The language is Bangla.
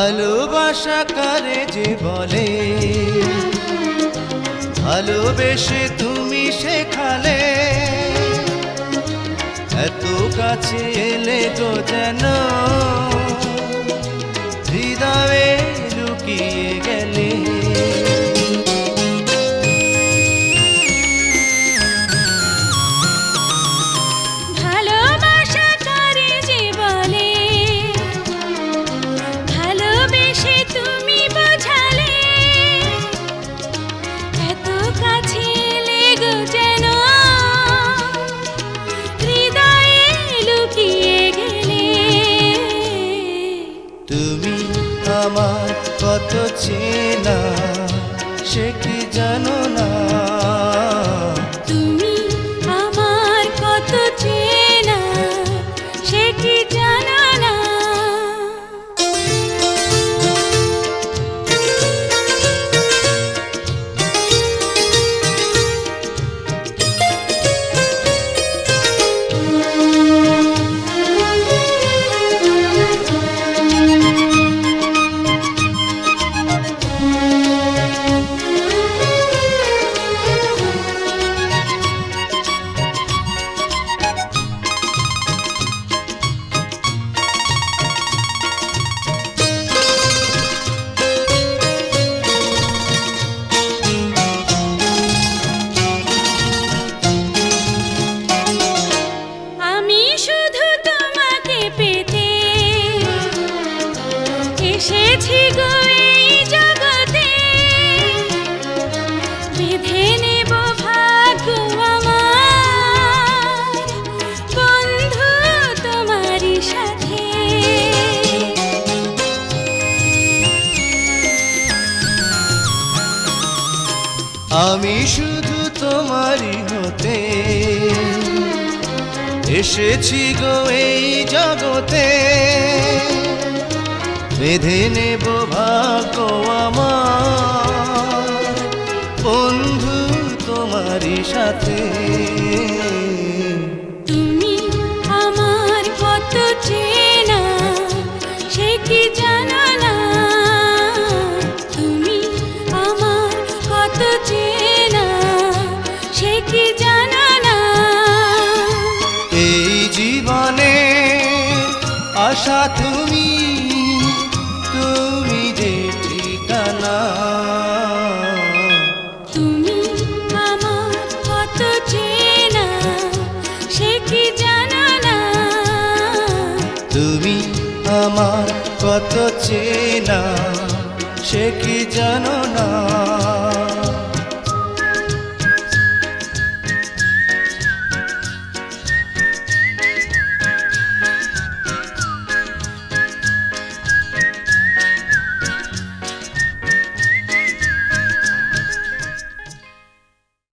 ভালোবাসা কারে যে বলে? ভালোবেসে তুমি শেখালে। এত কাছে এলে তো যেন হৃদয়ে লুকিয়ে গেলে। এসেছি গো এই জগতে। বেঁধে নেব ভাগ্য বন্ধু তোমারই সাথে। আমি শুধু তোমারই হতে। এসেছি গো এই জগতে। বেঁধে নেব ভাগ্য আমার। বন্ধু তোমারই সাথে। তুমি আমার কত চেনা সে কি জানা না? তুমি আমার কত চেনা সে কি জানা না? এই জীবনে আশা তুমি কত চেনা সে কি জানো না?